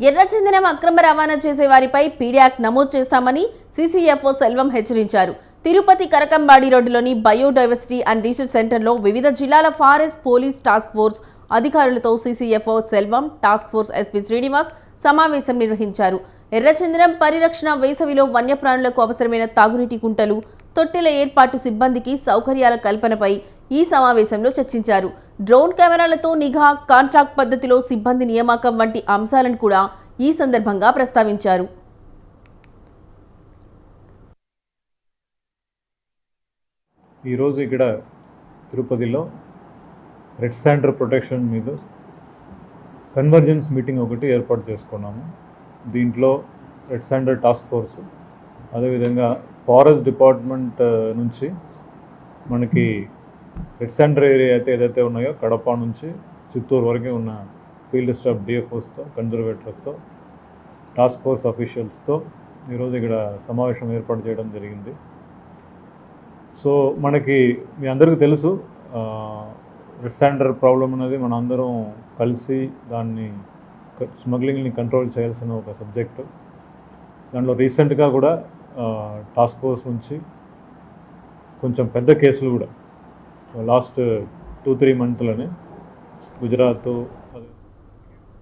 ఎర్రచందనం అక్రమ రవాణా చేసే వారిపై పీడియాక్ నమోదు చేస్తామని సీసీఎఫ్ఓ సెల్వం హెచ్చరించారు. తిరుపతి కరకంబాడి రోడ్డులోని బయోడైవర్సిటీ అండ్ రీసెర్చ్ సెంటర్లో వివిధ జిల్లాల ఫారెస్ట్ పోలీస్ టాస్క్ ఫోర్స్ అధికారులతో CCFO Selvam task force SP Srinivas సమావేశం నిర్వహించారు. ఎర్రచందనం పరిరక్షణ వేసవిలో వన్యప్రాణులకు అవసరమైన తాగునీటి కుంటలు తొట్టెల ఏర్పాటు సిబ్బందికి సౌకర్యాల కల్పనపై ఈ సమావేశంలో చర్చించారు. డ్రోన్ కెమెరాలతో నిఘా కాంట్రాక్ట్ పద్ధతిలో సిబ్బంది నియామకం వంటి అంశాలను కూడా ఈ సందర్భంగా ప్రస్తావించారు. ఈరోజు ఇక్కడ తిరుపతిలో రెడ్ శాండర్ ప్రొటెక్షన్ మీద కన్వర్జెన్స్ మీటింగ్ ఒకటి ఏర్పాటు చేసుకున్నాము. దీంట్లో రెడ్ శాండర్ టాస్క్ ఫోర్స్ అదేవిధంగా ఫారెస్ట్ డిపార్ట్మెంట్ నుంచి మనకి రెడ్ ఏరియా అయితే ఏదైతే ఉన్నాయో కడప నుంచి చిత్తూరు వరకు ఉన్న ఫీల్డ్ స్టాఫ్ డిఎఫ్ఓస్తో కన్జర్వేటర్స్తో టాస్క్ ఫోర్స్ అఫీషియల్స్తో ఈరోజు ఇక్కడ సమావేశం ఏర్పాటు చేయడం జరిగింది. సో మనకి మీ అందరికీ తెలుసు రెస్టాండర్ ప్రాబ్లం అనేది మన అందరం కలిసి దాన్ని స్మగ్లింగ్ని కంట్రోల్ చేయాల్సిన ఒక సబ్జెక్టు. దాంట్లో రీసెంట్గా కూడా టాస్క్ ఫోర్స్ నుంచి కొంచెం పెద్ద కేసులు కూడా. లాస్ట్ టూ త్రీ మంత్లోనే గుజరాత్